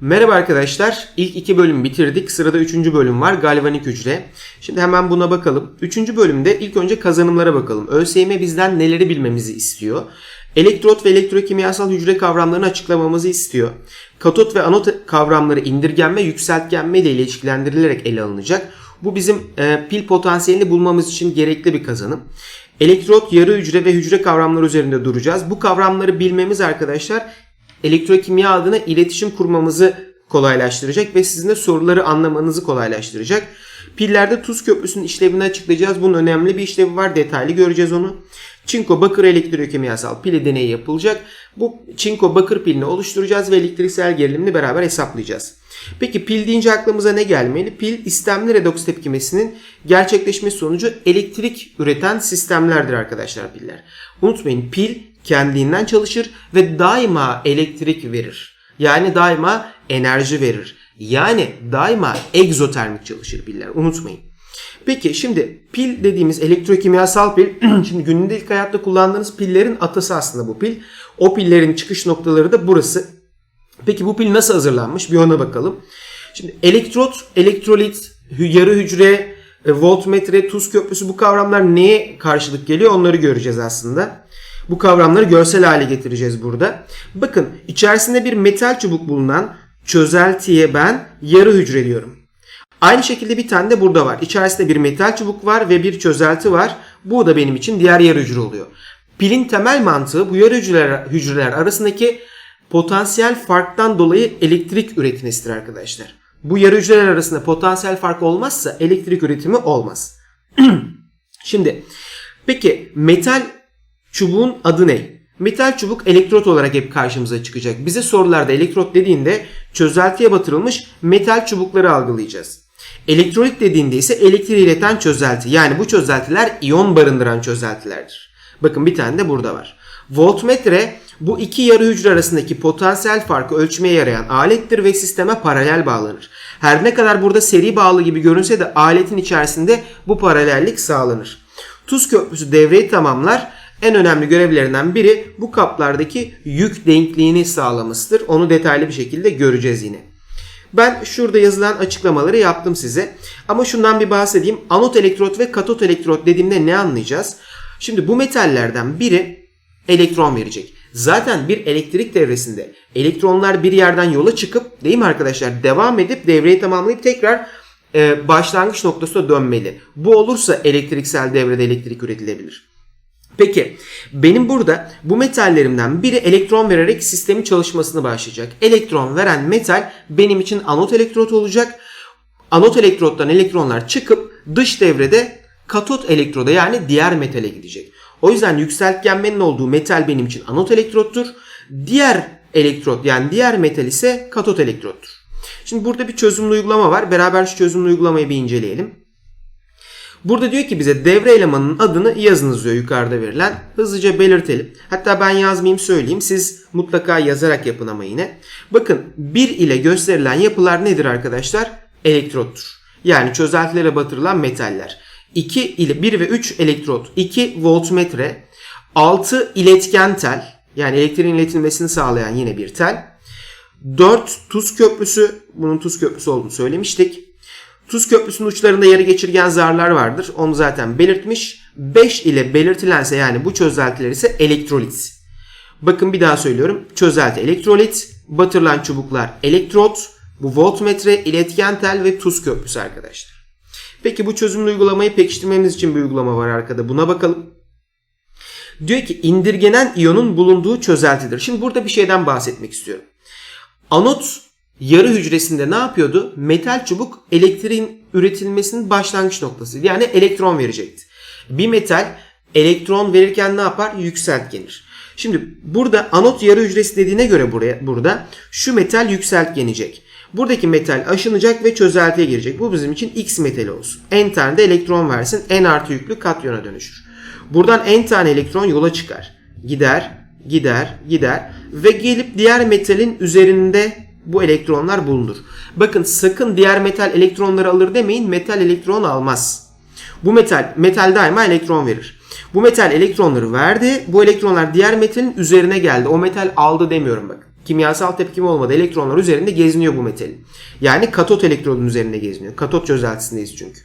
Merhaba arkadaşlar. İlk iki bölüm bitirdik. Sırada üçüncü bölüm var. Galvanik hücre. Şimdi hemen buna bakalım. Üçüncü bölümde ilk önce kazanımlara bakalım. ÖSYM bizden neleri bilmemizi istiyor? Elektrot ve elektrokimyasal hücre kavramlarını açıklamamızı istiyor. Katot ve anot kavramları indirgenme, yükseltgenme ile ilişkilendirilerek ele alınacak. Bu bizim e, pil potansiyelini bulmamız için gerekli bir kazanım. Elektrot, yarı hücre ve hücre kavramları üzerinde duracağız. Bu kavramları bilmemiz arkadaşlar elektrokimya adına iletişim kurmamızı kolaylaştıracak ve sizin de soruları anlamanızı kolaylaştıracak. Pillerde tuz köprüsünün işlevini açıklayacağız. Bunun önemli bir işlevi var. Detaylı göreceğiz onu. Çinko bakır elektrokimyasal pili deneyi yapılacak. Bu çinko bakır pilini oluşturacağız ve elektriksel gerilimini beraber hesaplayacağız. Peki pil deyince aklımıza ne gelmeli? Pil istemli redoks tepkimesinin gerçekleşmesi sonucu elektrik üreten sistemlerdir arkadaşlar piller. Unutmayın pil kendiliğinden çalışır ve daima elektrik verir. Yani daima enerji verir. Yani daima egzotermik çalışır piller. Unutmayın. Peki şimdi pil dediğimiz elektrokimyasal pil şimdi gündelik hayatta kullandığınız pillerin atası aslında bu pil. O pillerin çıkış noktaları da burası. Peki bu pil nasıl hazırlanmış? Bir ona bakalım. Şimdi elektrot, elektrolit, yarı hücre, e, voltmetre, tuz köprüsü bu kavramlar neye karşılık geliyor onları göreceğiz aslında. Bu kavramları görsel hale getireceğiz burada. Bakın içerisinde bir metal çubuk bulunan çözeltiye ben yarı hücre diyorum. Aynı şekilde bir tane de burada var. İçerisinde bir metal çubuk var ve bir çözelti var. Bu da benim için diğer yarı hücre oluyor. Pilin temel mantığı bu yarı hücreler, hücreler arasındaki potansiyel farktan dolayı elektrik üretmesidir arkadaşlar. Bu yarı hücreler arasında potansiyel fark olmazsa elektrik üretimi olmaz. Şimdi peki metal çubuğun adı ne? Metal çubuk elektrot olarak hep karşımıza çıkacak. Bize sorularda elektrot dediğinde çözeltiye batırılmış metal çubukları algılayacağız. Elektrolit dediğinde ise elektriği ileten çözelti. Yani bu çözeltiler iyon barındıran çözeltilerdir. Bakın bir tane de burada var. Voltmetre bu iki yarı hücre arasındaki potansiyel farkı ölçmeye yarayan alettir ve sisteme paralel bağlanır. Her ne kadar burada seri bağlı gibi görünse de aletin içerisinde bu paralellik sağlanır. Tuz köprüsü devreyi tamamlar. En önemli görevlerinden biri bu kaplardaki yük denkliğini sağlamasıdır. Onu detaylı bir şekilde göreceğiz yine. Ben şurada yazılan açıklamaları yaptım size. Ama şundan bir bahsedeyim. Anot elektrot ve katot elektrot dediğimde ne anlayacağız? Şimdi bu metallerden biri elektron verecek. Zaten bir elektrik devresinde elektronlar bir yerden yola çıkıp değil mi arkadaşlar devam edip devreyi tamamlayıp tekrar e, başlangıç noktasına dönmeli. Bu olursa elektriksel devrede elektrik üretilebilir. Peki benim burada bu metallerimden biri elektron vererek sistemin çalışmasını başlayacak. Elektron veren metal benim için anot elektrot olacak. Anot elektrottan elektronlar çıkıp dış devrede katot elektroda yani diğer metale gidecek. O yüzden yükseltgenmenin olduğu metal benim için anot elektrottur. Diğer elektrot yani diğer metal ise katot elektrottur. Şimdi burada bir çözümlü uygulama var. Beraber şu çözümlü uygulamayı bir inceleyelim. Burada diyor ki bize devre elemanının adını yazınız diyor yukarıda verilen. Hızlıca belirtelim. Hatta ben yazmayayım söyleyeyim. Siz mutlaka yazarak yapın ama yine. Bakın 1 ile gösterilen yapılar nedir arkadaşlar? Elektrottur. Yani çözeltilere batırılan metaller. 2 ile 1 ve 3 elektrot, 2 voltmetre, 6 iletken tel yani elektriğin iletilmesini sağlayan yine bir tel. 4 tuz köprüsü, bunun tuz köprüsü olduğunu söylemiştik. Tuz köprüsünün uçlarında yarı geçirgen zarlar vardır. Onu zaten belirtmiş. 5 ile belirtilense yani bu çözeltiler ise elektrolit. Bakın bir daha söylüyorum. Çözelti elektrolit, batırılan çubuklar elektrot, bu voltmetre, iletken tel ve tuz köprüsü arkadaşlar. Peki bu çözümlü uygulamayı pekiştirmemiz için bir uygulama var arkada. Buna bakalım. Diyor ki indirgenen iyonun bulunduğu çözeltidir. Şimdi burada bir şeyden bahsetmek istiyorum. Anot yarı hücresinde ne yapıyordu? Metal çubuk elektriğin üretilmesinin başlangıç noktası. Yani elektron verecekti. Bir metal elektron verirken ne yapar? Yükseltgenir. Şimdi burada anot yarı hücresi dediğine göre buraya burada şu metal yükseltgenecek. Buradaki metal aşınacak ve çözeltiye girecek. Bu bizim için X metali olsun. N tane de elektron versin. N artı yüklü katyona dönüşür. Buradan N tane elektron yola çıkar. Gider, gider, gider ve gelip diğer metalin üzerinde bu elektronlar bulunur. Bakın sakın diğer metal elektronları alır demeyin. Metal elektron almaz. Bu metal, metal daima elektron verir. Bu metal elektronları verdi. Bu elektronlar diğer metalin üzerine geldi. O metal aldı demiyorum bakın. kimyasal tepkime olmadı elektronlar üzerinde geziniyor bu metalin. Yani katot elektrodun üzerinde geziniyor. Katot çözeltisindeyiz çünkü.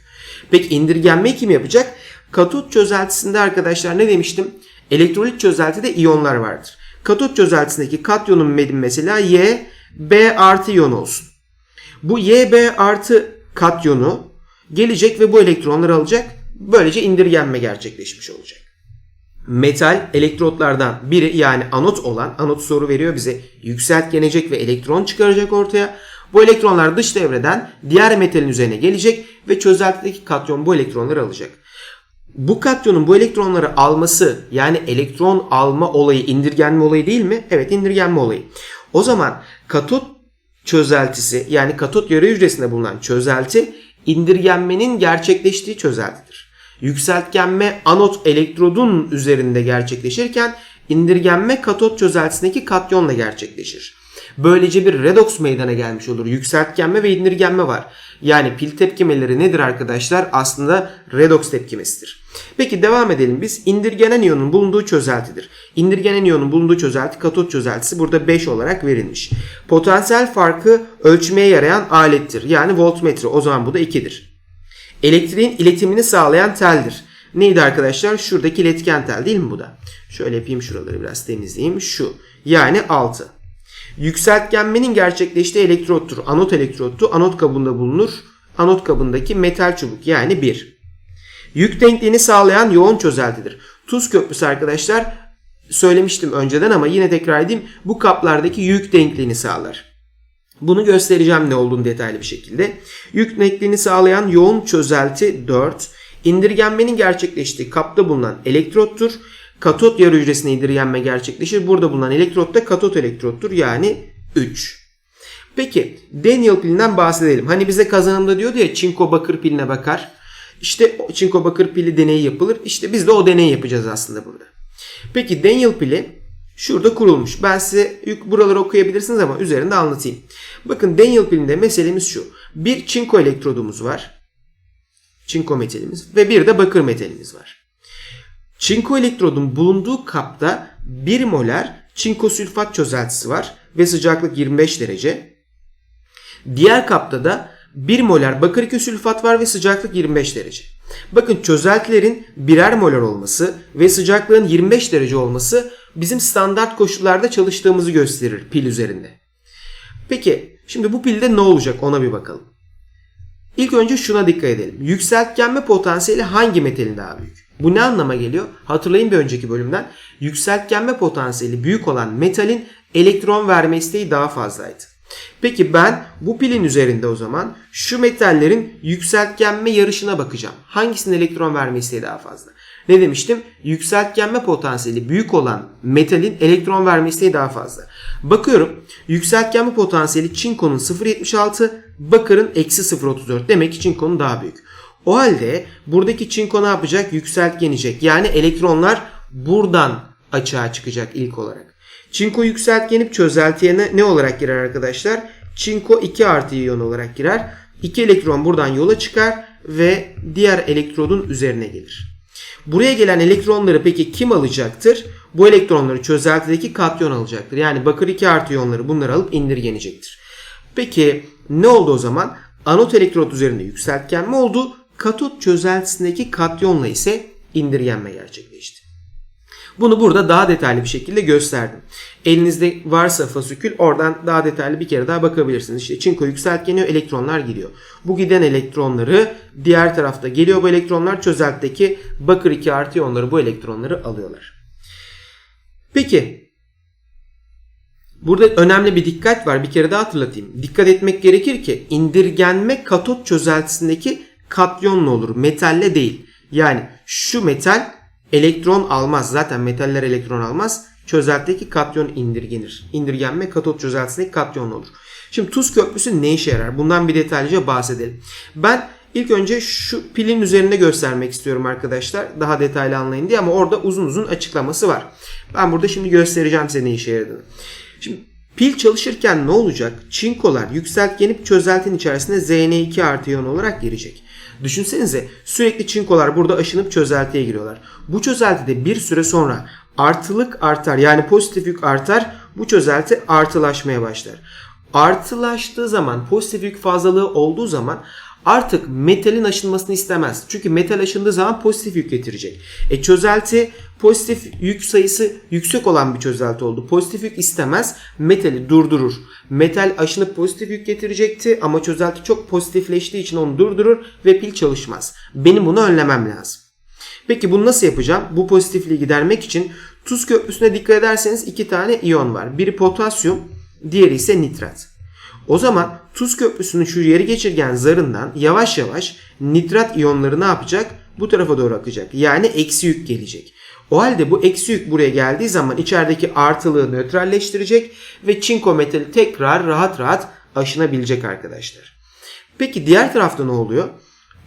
Peki indirgenmeyi kim yapacak? Katot çözeltisinde arkadaşlar ne demiştim? Elektrolit çözeltide iyonlar vardır. Katot çözeltisindeki katyonun medim mesela Y, B artı iyon olsun. Bu Y, B artı katyonu gelecek ve bu elektronları alacak. Böylece indirgenme gerçekleşmiş olacak. Metal elektrotlardan biri yani anot olan, anot soru veriyor bize yükseltgenecek ve elektron çıkaracak ortaya. Bu elektronlar dış devreden diğer metalin üzerine gelecek ve çözeltideki katyon bu elektronları alacak. Bu katyonun bu elektronları alması yani elektron alma olayı indirgenme olayı değil mi? Evet indirgenme olayı. O zaman katot çözeltisi yani katot yarı hücresinde bulunan çözelti indirgenmenin gerçekleştiği çözeltidir. Yükseltgenme anot elektrodun üzerinde gerçekleşirken indirgenme katot çözeltisindeki katyonla gerçekleşir. Böylece bir redoks meydana gelmiş olur. Yükseltgenme ve indirgenme var. Yani pil tepkimeleri nedir arkadaşlar? Aslında redoks tepkimesidir. Peki devam edelim biz. İndirgenen iyonun bulunduğu çözeltidir. İndirgenen iyonun bulunduğu çözelti katot çözeltisi burada 5 olarak verilmiş. Potansiyel farkı ölçmeye yarayan alettir. Yani voltmetre. O zaman bu da 2'dir. Elektriğin iletimini sağlayan teldir. Neydi arkadaşlar? Şuradaki iletken tel değil mi bu da? Şöyle yapayım şuraları biraz temizleyeyim. Şu. Yani 6. Yükseltgenmenin gerçekleştiği elektrottur. Anot elektrottu. Anot kabında bulunur. Anot kabındaki metal çubuk yani 1. Yük denkliğini sağlayan yoğun çözeltidir. Tuz köprüsü arkadaşlar söylemiştim önceden ama yine tekrar edeyim. Bu kaplardaki yük denkliğini sağlar. Bunu göstereceğim ne olduğunu detaylı bir şekilde. Yük denkliğini sağlayan yoğun çözelti 4. İndirgenmenin gerçekleştiği kapta bulunan elektrottur. Katot yarı hücresine indirgenme gerçekleşir. Burada bulunan elektrot da katot elektrottur. Yani 3. Peki Daniel pilinden bahsedelim. Hani bize kazanımda diyordu ya çinko bakır piline bakar. İşte çinko bakır pili deneyi yapılır. İşte biz de o deneyi yapacağız aslında burada. Peki Daniel pili şurada kurulmuş. Ben size buraları okuyabilirsiniz ama üzerinde anlatayım. Bakın Daniel pilinde meselemiz şu. Bir çinko elektrodumuz var. Çinko metalimiz ve bir de bakır metalimiz var. Çinko elektrodun bulunduğu kapta 1 molar çinko sülfat çözeltisi var ve sıcaklık 25 derece. Diğer kapta da 1 molar bakır 2 sülfat var ve sıcaklık 25 derece. Bakın çözeltilerin birer molar olması ve sıcaklığın 25 derece olması bizim standart koşullarda çalıştığımızı gösterir pil üzerinde. Peki şimdi bu pilde ne olacak ona bir bakalım. İlk önce şuna dikkat edelim. Yükseltgenme potansiyeli hangi metalin daha büyük? Bu ne anlama geliyor? Hatırlayın bir önceki bölümden. Yükseltgenme potansiyeli büyük olan metalin elektron verme isteği daha fazlaydı. Peki ben bu pilin üzerinde o zaman şu metallerin yükseltgenme yarışına bakacağım. Hangisinin elektron verme isteği daha fazla? Ne demiştim? Yükseltgenme potansiyeli büyük olan metalin elektron verme isteği daha fazla. Bakıyorum yükseltgenme potansiyeli çinkonun 0.76, bakırın eksi 0.34. Demek ki çinkonun daha büyük. O halde buradaki çinko ne yapacak? Yükseltgenecek. Yani elektronlar buradan açığa çıkacak ilk olarak. Çinko yükseltgenip çözeltiye ne, ne olarak girer arkadaşlar? Çinko 2 artı iyon olarak girer. 2 elektron buradan yola çıkar ve diğer elektrodun üzerine gelir. Buraya gelen elektronları peki kim alacaktır? Bu elektronları çözeltideki katyon alacaktır. Yani bakır 2 artı iyonları bunları alıp indirgenecektir. Peki ne oldu o zaman? Anot elektrot üzerinde yükseltgenme oldu. Katot çözeltisindeki katyonla ise indirgenme gerçekleşti. Bunu burada daha detaylı bir şekilde gösterdim. Elinizde varsa fasikül oradan daha detaylı bir kere daha bakabilirsiniz. İşte çinko yükseltgeniyor, elektronlar gidiyor. Bu giden elektronları diğer tarafta geliyor bu elektronlar çözeltteki bakır 2 artı iyonları bu elektronları alıyorlar. Peki Burada önemli bir dikkat var. Bir kere daha hatırlatayım. Dikkat etmek gerekir ki indirgenme katot çözeltisindeki katyonla olur. Metalle değil. Yani şu metal elektron almaz. Zaten metaller elektron almaz. Çözeltideki katyon indirgenir. İndirgenme katot çözeltisindeki katyon olur. Şimdi tuz köprüsü ne işe yarar? Bundan bir detaylıca bahsedelim. Ben ilk önce şu pilin üzerinde göstermek istiyorum arkadaşlar. Daha detaylı anlayın diye ama orada uzun uzun açıklaması var. Ben burada şimdi göstereceğim size ne işe yaradığını. Şimdi pil çalışırken ne olacak? Çinkolar yükseltgenip çözeltinin içerisine Zn2 artı iyon olarak girecek. Düşünsenize sürekli çinkolar burada aşınıp çözeltiye giriyorlar. Bu çözeltide bir süre sonra artılık artar yani pozitif yük artar. bu çözelti artılaşmaya başlar. Artılaştığı zaman pozitif yük fazlalığı olduğu zaman artık metalin aşınmasını istemez. Çünkü metal aşındığı zaman pozitif yük getirecek. E çözelti pozitif yük sayısı yüksek olan bir çözelti oldu. Pozitif yük istemez. Metali durdurur. Metal aşınıp pozitif yük getirecekti ama çözelti çok pozitifleştiği için onu durdurur ve pil çalışmaz. Benim bunu önlemem lazım. Peki bunu nasıl yapacağım? Bu pozitifliği gidermek için tuz köprüsüne dikkat ederseniz iki tane iyon var. Biri potasyum, diğeri ise nitrat. O zaman tuz köprüsünün şu yeri geçirgen zarından yavaş yavaş nitrat iyonları ne yapacak? Bu tarafa doğru akacak. Yani eksi yük gelecek. O halde bu eksi yük buraya geldiği zaman içerideki artılığı nötralleştirecek ve çinko metali tekrar rahat rahat aşınabilecek arkadaşlar. Peki diğer tarafta ne oluyor?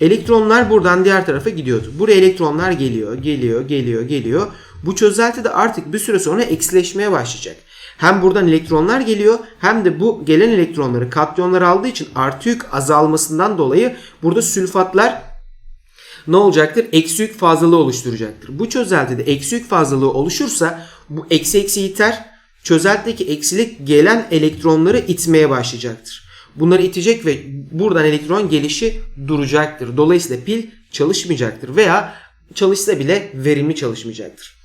Elektronlar buradan diğer tarafa gidiyordu. Buraya elektronlar geliyor, geliyor, geliyor, geliyor. Bu çözelti de artık bir süre sonra eksileşmeye başlayacak. Hem buradan elektronlar geliyor hem de bu gelen elektronları katyonlar aldığı için artı yük azalmasından dolayı burada sülfatlar ne olacaktır? Eksi yük fazlalığı oluşturacaktır. Bu çözeltide eksi yük fazlalığı oluşursa bu eksi eksi iter. Çözeltideki eksilik gelen elektronları itmeye başlayacaktır. Bunları itecek ve buradan elektron gelişi duracaktır. Dolayısıyla pil çalışmayacaktır veya çalışsa bile verimli çalışmayacaktır.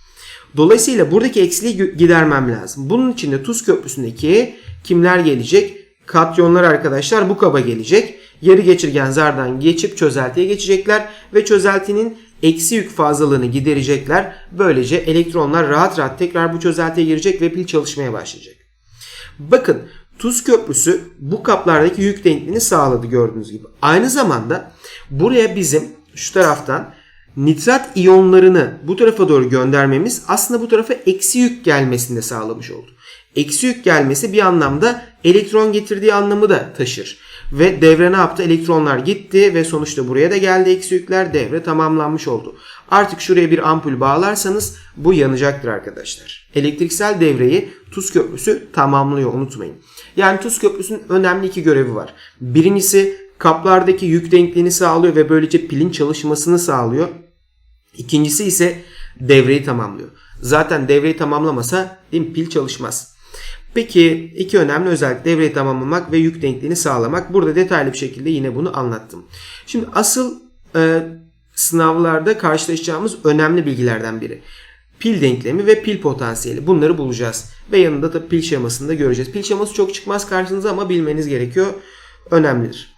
Dolayısıyla buradaki eksiliği gidermem lazım. Bunun için de tuz köprüsündeki kimler gelecek? Katyonlar arkadaşlar bu kaba gelecek. Yarı geçirgen zardan geçip çözeltiye geçecekler ve çözeltinin eksi yük fazlalığını giderecekler. Böylece elektronlar rahat rahat tekrar bu çözeltiye girecek ve pil çalışmaya başlayacak. Bakın tuz köprüsü bu kaplardaki yük denkliğini sağladı gördüğünüz gibi. Aynı zamanda buraya bizim şu taraftan nitrat iyonlarını bu tarafa doğru göndermemiz aslında bu tarafa eksi yük gelmesini de sağlamış oldu. Eksi yük gelmesi bir anlamda elektron getirdiği anlamı da taşır. Ve devre ne yaptı? Elektronlar gitti ve sonuçta buraya da geldi eksi yükler. Devre tamamlanmış oldu. Artık şuraya bir ampul bağlarsanız bu yanacaktır arkadaşlar. Elektriksel devreyi tuz köprüsü tamamlıyor unutmayın. Yani tuz köprüsünün önemli iki görevi var. Birincisi kaplardaki yük denkliğini sağlıyor ve böylece pilin çalışmasını sağlıyor. İkincisi ise devreyi tamamlıyor. Zaten devreyi tamamlamasa değil mi, pil çalışmaz. Peki iki önemli özellik devreyi tamamlamak ve yük denkliğini sağlamak. Burada detaylı bir şekilde yine bunu anlattım. Şimdi asıl e, sınavlarda karşılaşacağımız önemli bilgilerden biri. Pil denklemi ve pil potansiyeli. Bunları bulacağız. Ve yanında da pil şemasını da göreceğiz. Pil şeması çok çıkmaz karşınıza ama bilmeniz gerekiyor. Önemlidir.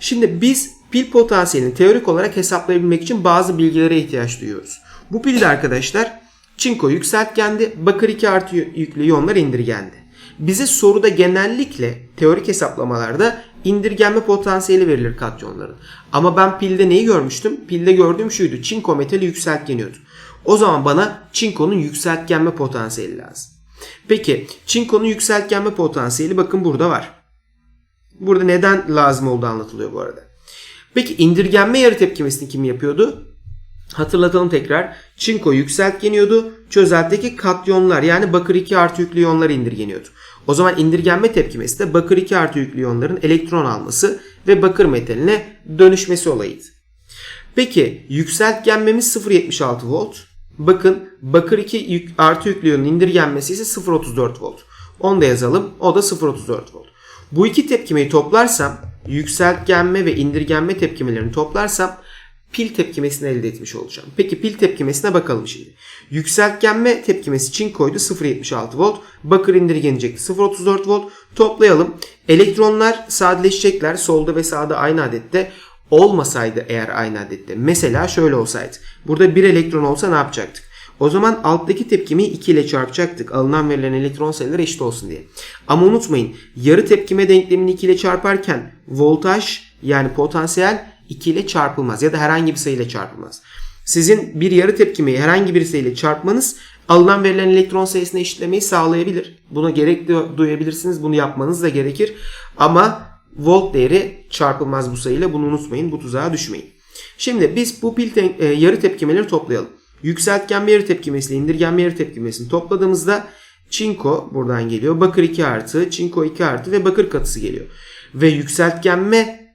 Şimdi biz pil potansiyelini teorik olarak hesaplayabilmek için bazı bilgilere ihtiyaç duyuyoruz. Bu pilde arkadaşlar çinko yükseltgendi, bakır 2 artı yüklü iyonlar indirgendi. Bize soruda genellikle teorik hesaplamalarda indirgenme potansiyeli verilir katyonların. Ama ben pilde neyi görmüştüm? Pilde gördüğüm şuydu. Çinko metali yükseltgeniyordu. O zaman bana çinkonun yükseltgenme potansiyeli lazım. Peki çinkonun yükseltgenme potansiyeli bakın burada var. Burada neden lazım olduğu anlatılıyor bu arada. Peki indirgenme yarı tepkimesini kim yapıyordu? Hatırlatalım tekrar. Çinko yükseltgeniyordu. Çözeltteki katyonlar yani bakır 2 artı yüklü iyonlar indirgeniyordu. O zaman indirgenme tepkimesi de bakır 2 artı yüklü iyonların elektron alması ve bakır metaline dönüşmesi olayıydı. Peki yükseltgenmemiz 0.76 volt. Bakın bakır 2 yük, artı yüklü iyonun indirgenmesi ise 0.34 volt. Onu da yazalım. O da 0.34 volt. Bu iki tepkimeyi toplarsam yükseltgenme ve indirgenme tepkimelerini toplarsam pil tepkimesini elde etmiş olacağım. Peki pil tepkimesine bakalım şimdi. Yükseltgenme tepkimesi çinkoydu 0.76 volt. Bakır indirgenecekti 0.34 volt. Toplayalım. Elektronlar sadeleşecekler. Solda ve sağda aynı adette. Olmasaydı eğer aynı adette. Mesela şöyle olsaydı. Burada bir elektron olsa ne yapacaktık? O zaman alttaki tepkimeyi 2 ile çarpacaktık. Alınan verilen elektron sayıları eşit olsun diye. Ama unutmayın yarı tepkime denklemini 2 ile çarparken voltaj yani potansiyel 2 ile çarpılmaz ya da herhangi bir sayı ile çarpılmaz. Sizin bir yarı tepkimeyi herhangi bir sayı ile çarpmanız alınan verilen elektron sayısını eşitlemeyi sağlayabilir. Buna gerek duyabilirsiniz. Bunu yapmanız da gerekir. Ama volt değeri çarpılmaz bu sayıyla. Bunu unutmayın. Bu tuzağa düşmeyin. Şimdi biz bu pil te- e, yarı tepkimeleri toplayalım. Yükseltgen bir yarı tepkimesiyle indirgen bir yarı tepkimesini topladığımızda çinko buradan geliyor. Bakır 2 artı, çinko 2 artı ve bakır katısı geliyor. Ve yükseltgenme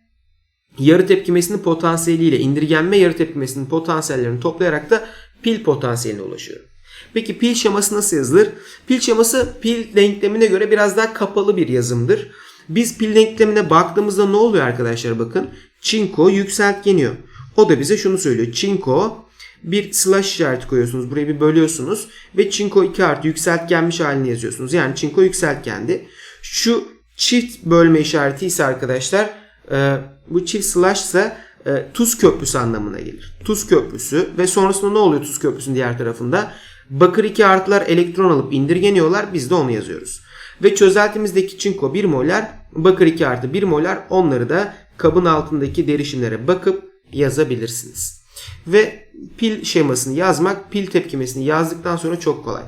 yarı tepkimesinin potansiyeliyle indirgenme yarı tepkimesinin potansiyellerini toplayarak da pil potansiyeline ulaşıyorum. Peki pil şeması nasıl yazılır? Pil şeması pil denklemine göre biraz daha kapalı bir yazımdır. Biz pil denklemine baktığımızda ne oluyor arkadaşlar bakın. Çinko yükseltgeniyor. O da bize şunu söylüyor. Çinko bir slash işareti koyuyorsunuz. Burayı bir bölüyorsunuz. Ve çinko 2 artı yükseltgenmiş halini yazıyorsunuz. Yani çinko yükseltgendi. Şu çift bölme işareti ise arkadaşlar e, bu çift slash ise e, tuz köprüsü anlamına gelir. Tuz köprüsü ve sonrasında ne oluyor tuz köprüsünün diğer tarafında? Bakır 2 artılar elektron alıp indirgeniyorlar. Biz de onu yazıyoruz. Ve çözeltimizdeki çinko 1 molar, bakır 2 artı 1 molar onları da kabın altındaki derişimlere bakıp yazabilirsiniz. Ve pil şemasını yazmak, pil tepkimesini yazdıktan sonra çok kolay.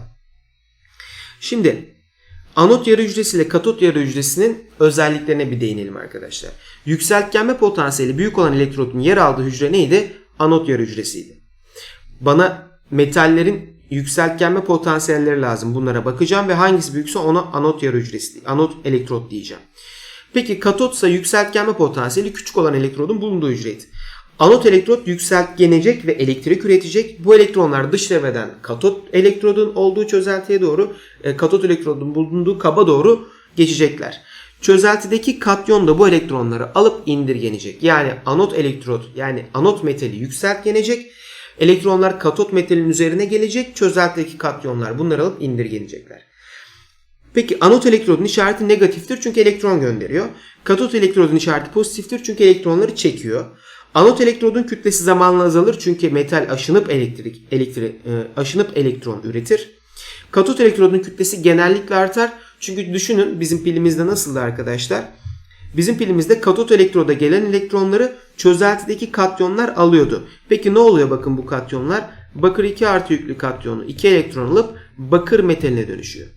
Şimdi anot yarı hücresi ile katot yarı hücresinin özelliklerine bir değinelim arkadaşlar. Yükseltgenme potansiyeli büyük olan elektrodun yer aldığı hücre neydi? Anot yarı hücresiydi. Bana metallerin yükseltgenme potansiyelleri lazım. Bunlara bakacağım ve hangisi büyükse ona anot yarı hücresi, anot elektrot diyeceğim. Peki katotsa yükseltgenme potansiyeli küçük olan elektrodun bulunduğu hücreydi. Anot elektrot yükseltgenecek ve elektrik üretecek. Bu elektronlar dış devreden katot elektrodun olduğu çözeltiye doğru, e, katot elektrodun bulunduğu kaba doğru geçecekler. Çözeltideki katyon da bu elektronları alıp indirgenecek. Yani anot elektrot yani anot metali yükseltgenecek. Elektronlar katot metalin üzerine gelecek. Çözeltideki katyonlar bunları alıp indirgenecekler. Peki anot elektrodun işareti negatiftir çünkü elektron gönderiyor. Katot elektrodun işareti pozitiftir çünkü elektronları çekiyor. Anot elektrodun kütlesi zamanla azalır çünkü metal aşınıp elektrik, elektrik e, aşınıp elektron üretir. Katot elektrodun kütlesi genellikle artar. Çünkü düşünün bizim pilimizde nasıldı arkadaşlar? Bizim pilimizde katot elektroda gelen elektronları çözeltideki katyonlar alıyordu. Peki ne oluyor bakın bu katyonlar? Bakır 2 artı yüklü katyonu 2 elektron alıp bakır metaline dönüşüyor.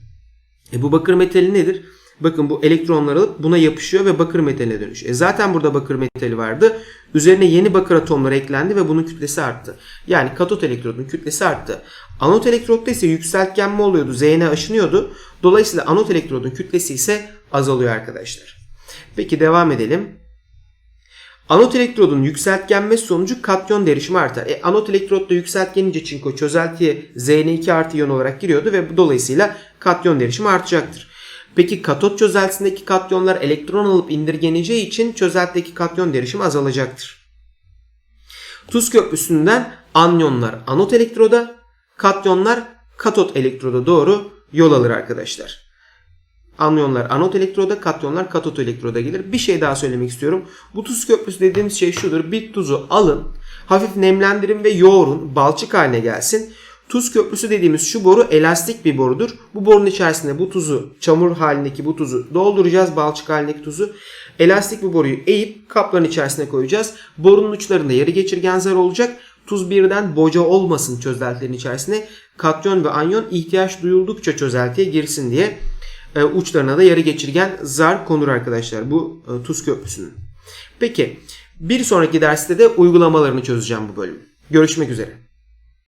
E bu bakır metali nedir? Bakın bu elektronlar alıp buna yapışıyor ve bakır metaline dönüşüyor. E zaten burada bakır metali vardı. Üzerine yeni bakır atomları eklendi ve bunun kütlesi arttı. Yani katot elektrodun kütlesi arttı. Anot elektrotta ise yükseltgenme oluyordu. Zn aşınıyordu. Dolayısıyla anot elektrodun kütlesi ise azalıyor arkadaşlar. Peki devam edelim. Anot elektrodun yükseltgenmesi sonucu katyon derişimi artar. E, anot elektrotta yükseltgenince çinko çözeltiye Zn2 artı iyon olarak giriyordu ve dolayısıyla katyon derişimi artacaktır. Peki katot çözeltisindeki katyonlar elektron alıp indirgeneceği için çözeltideki katyon derişimi azalacaktır. Tuz köprüsünden anyonlar anot elektroda, katyonlar katot elektroda doğru yol alır arkadaşlar. Anyonlar anot elektroda, katyonlar katot elektroda gelir. Bir şey daha söylemek istiyorum. Bu tuz köprüsü dediğimiz şey şudur. Bir tuzu alın, hafif nemlendirin ve yoğurun, balçık haline gelsin. Tuz köprüsü dediğimiz şu boru elastik bir borudur. Bu borunun içerisinde bu tuzu, çamur halindeki bu tuzu dolduracağız. Balçık halindeki tuzu. Elastik bir boruyu eğip kapların içerisine koyacağız. Borunun uçlarında yarı geçirgen zar olacak. Tuz birden boca olmasın çözeltilerin içerisine. Katyon ve anyon ihtiyaç duyuldukça çözeltiye girsin diye e, uçlarına da yarı geçirgen zar konur arkadaşlar bu e, tuz köprüsünün. Peki bir sonraki derste de uygulamalarını çözeceğim bu bölüm. Görüşmek üzere.